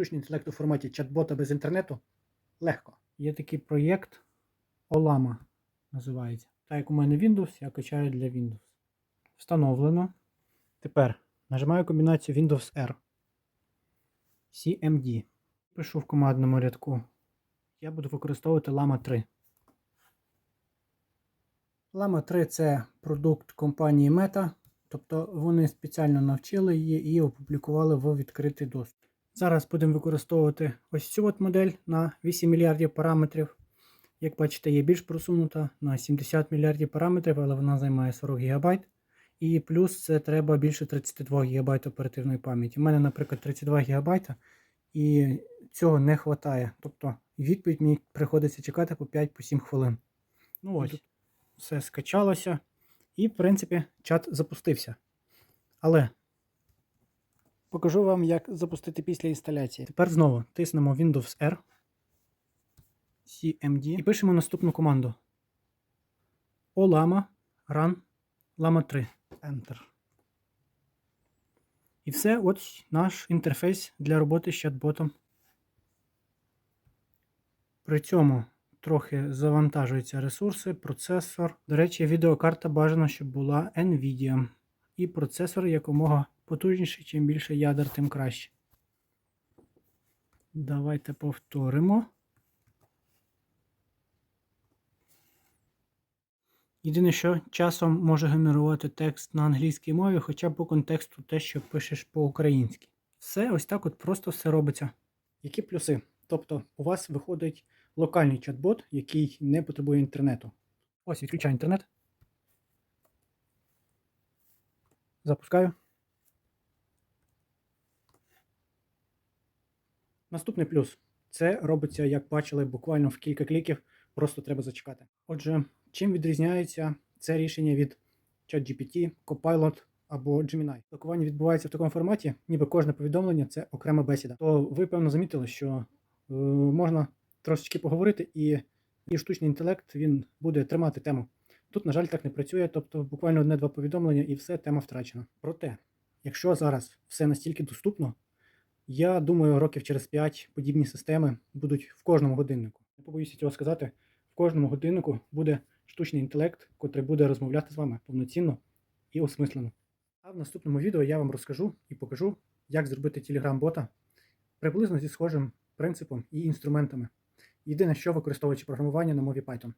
штучний інтелект у форматі чат-бота без інтернету легко. Є такий проєкт Olama називається. Так як у мене Windows, я качаю для Windows. Встановлено. Тепер нажимаю комбінацію Windows R. CMD. Пишу в командному рядку. Я буду використовувати Lama 3. Lama 3 це продукт компанії Meta. Тобто вони спеціально навчили її і опублікували в відкритий доступ. Зараз будемо використовувати ось цю от модель на 8 мільярдів параметрів. Як бачите, є більш просунута на 70 мільярдів параметрів, але вона займає 40 ГБ. І плюс це треба більше 32 ГБ оперативної пам'яті. У мене, наприклад, 32 ГБ, і цього не вистачає. Тобто відповідь мені приходиться чекати по 5-7 хвилин. Ну ось, все скачалося. І, в принципі, чат запустився. Але покажу вам, як запустити після інсталяції. Тепер знову тиснемо Windows R. CMD і пишемо наступну команду. Olama run lama 3. Enter. І все, ось наш інтерфейс для роботи з чат-ботом. При цьому трохи завантажуються ресурси, процесор. До речі, відеокарта бажано, щоб була NVIDIA. І процесор якомога потужніший, чим більше ядер, тим краще. Давайте повторимо. Єдине, що часом може генерувати текст на англійській мові, хоча по контексту те, що пишеш по-українськи. Все ось так от просто все робиться. Які плюси? Тобто, у вас виходить локальний чат-бот, який не потребує інтернету. Ось відключаю інтернет. Запускаю. Наступний плюс. Це робиться, як бачили, буквально в кілька кліків, просто треба зачекати. Отже, чим відрізняється це рішення від ChatGPT, Copilot або Gemini? Блокування відбувається в такому форматі, ніби кожне повідомлення це окрема бесіда. То ви, певно, замітили, що е, можна трошечки поговорити, і, і штучний інтелект він буде тримати тему. Тут, на жаль, так не працює, тобто буквально одне-два повідомлення і все, тема втрачена. Проте, якщо зараз все настільки доступно, я думаю, років через 5 подібні системи будуть в кожному годиннику. Не побоюся цього сказати, в кожному годиннику буде штучний інтелект, котрий буде розмовляти з вами повноцінно і осмислено. А в наступному відео я вам розкажу і покажу, як зробити Telegram-бота приблизно зі схожим принципом і інструментами. Єдине, що використовуючи програмування на мові Python.